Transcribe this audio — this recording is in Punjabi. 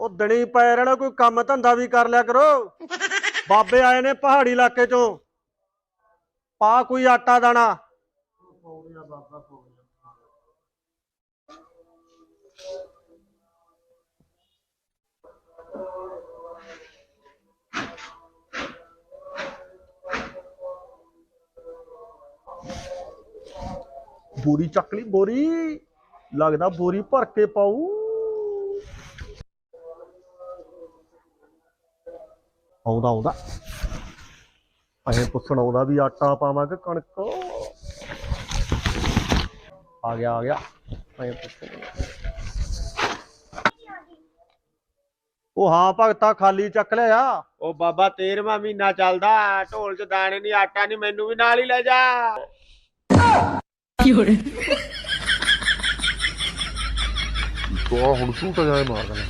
ਉਹ ਦਣੀ ਪੈ ਰਹਿਣਾ ਕੋਈ ਕੰਮ ਧੰਦਾ ਵੀ ਕਰ ਲਿਆ ਕਰੋ। ਬਾਬੇ ਆਏ ਨੇ ਪਹਾੜੀ ਇਲਾਕੇ ਚੋਂ। ਪਾ ਕੋਈ ਆਟਾ ਦਾਣਾ। ਬੋਰੀ ਚੱਕ ਲਈ, ਬੋਰੀ। ਲੱਗਦਾ ਬੋਰੀ ਭਰ ਕੇ ਪਾਉ ਆਉਂਦਾ ਆਉਂਦਾ। ਅਹੇ ਪੁੱਛਣ ਆਉਂਦਾ ਵੀ ਆਟਾ ਪਾਵਾਂ ਕਿ ਕਣਕ। ਆ ਗਿਆ ਆ ਗਿਆ। ਅਹੇ ਪੁੱਛਣ ਉਹ ਹਾਂ ਭਗਤਾ ਖਾਲੀ ਚੱਕ ਲਿਆ ਉਹ ਬਾਬਾ 13ਵਾਂ ਮਹੀਨਾ ਚੱਲਦਾ ਢੋਲ 'ਚ ਦਾਣੇ ਨਹੀਂ ਆਟਾ ਨਹੀਂ ਮੈਨੂੰ ਵੀ ਨਾਲ ਹੀ ਲੈ ਜਾ। तो ਹੁਣ ਝੂਟਾ ਜਾਏ ਮਾਰ ਦੇਣਾ